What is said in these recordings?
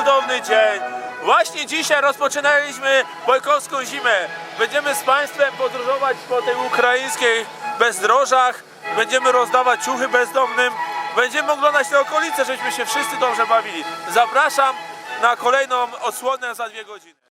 cudowny dzień. Właśnie dzisiaj rozpoczynaliśmy bojkowską zimę. Będziemy z Państwem podróżować po tej ukraińskiej bezdrożach. Będziemy rozdawać ciuchy bezdomnym. Będziemy oglądać te okolice, żeśmy się wszyscy dobrze bawili. Zapraszam na kolejną odsłonę za dwie godziny.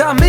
I'm.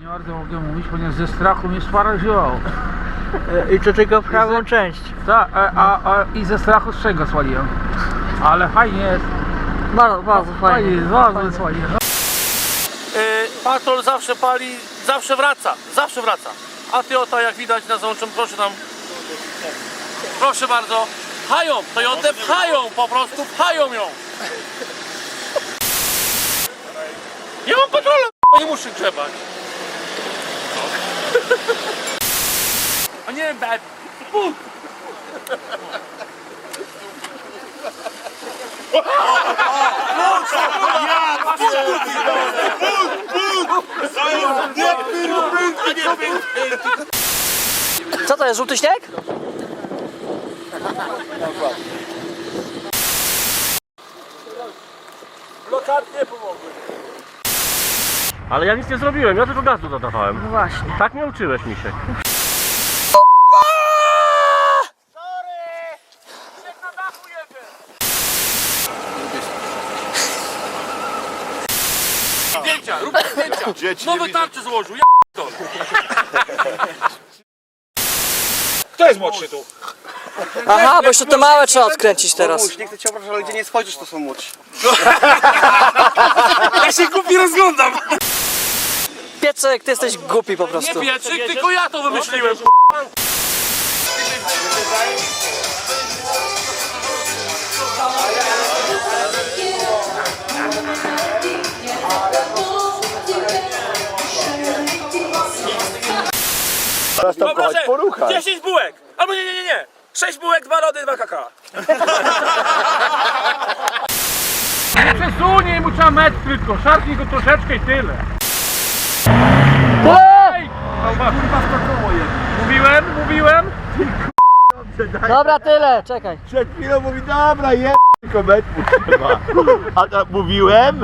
Nie bardzo mogę mówić, ponieważ ze strachu mnie sparaliżowało. I to tylko prawą część. Tak, a, a, a, i ze strachu strzęgę swaliłem. Ale fajnie jest, Bardzo, bardzo fajnie fajnie. jest, bardzo jest fajnie. No. Patrol zawsze pali, zawsze wraca, zawsze wraca. A Toyota jak widać na załącznym, proszę tam. Proszę bardzo. Pchają, Toyotę pchają, po prostu pchają ją. Nie mam patrola, bo nie muszę grzebać. A nie bad. Co to jest, żółty śnieg? Lokardy nie pomogły. Ale ja nic nie zrobiłem, ja tylko gazu dodawałem. No właśnie. Tak mnie uczyłeś, Misiek. Zdjęcia, rób zdjęcia. Nowe tarcze złożył, ja to. Kto jest młodszy tu? Aha, bo jeszcze te małe trzeba odkręcić teraz. Nie chcę cię obrażać, ale gdzie nie spojrzysz, to są młodsi. Ja się kupi rozglądam. Pietrzek, ty jesteś głupi po prostu. Pietrzyk, tylko ja to wymyśliłem. Poproszę 10 bułek. Albo nie, nie, nie, nie. 6 bułek, 2 lody, 2 kaka. Nie przesunie mu trzeba metr tylko, szarpnij go troszeczkę i tyle. Ej! Chyba skoczyło je. Mówiłem, mówiłem. Dobra, tyle, czekaj. Przed chwilą mówi, dobra, je kometku chyba. A tak mówiłem?